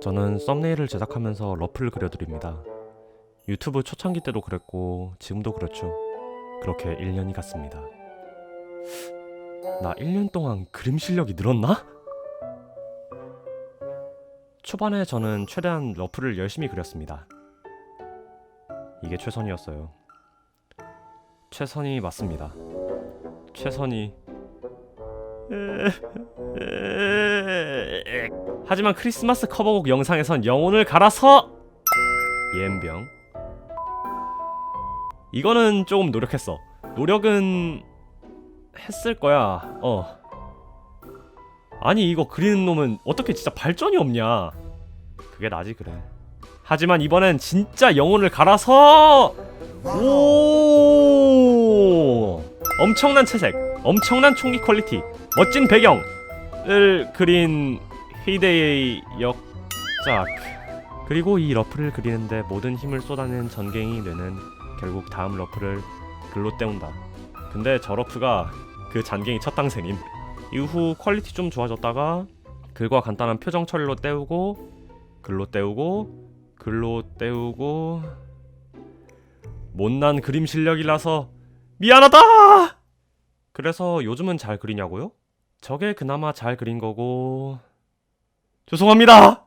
저는 썸네일을 제작하면서 러프를 그려드립니다. 유튜브 초창기 때도 그랬고 지금도 그렇죠. 그렇게 1년이 갔습니다. 나 1년 동안 그림 실력이 늘었나? 초반에 저는 최대한 러프를 열심히 그렸습니다. 이게 최선이었어요. 최선이 맞습니다. 최선이 하지만 크리스마스 커버곡 영상에선 영혼을 갈아서 예병. 이거는 조금 노력했어. 노력은 했을 거야. 어. 아니 이거 그리는 놈은 어떻게 진짜 발전이 없냐? 그게 나지 그래. 하지만 이번엔 진짜 영혼을 갈아서 오! 엄청난 채색 엄청난 총기 퀄리티 멋진 배경을 그린 히데의 역작. 그리고 이 러프를 그리는데 모든 힘을 쏟아낸 전갱이 뇌는 결국 다음 러프를 글로 때운다. 근데 저 러프가 그 잔갱이 첫 당생임. 이후 퀄리티 좀 좋아졌다가 글과 간단한 표정 처리로 때우고 글로 때우고 글로 때우고 못난 그림 실력이라서 미안하다! 그래서 요즘은 잘 그리냐고요? 저게 그나마 잘 그린 거고 죄송합니다.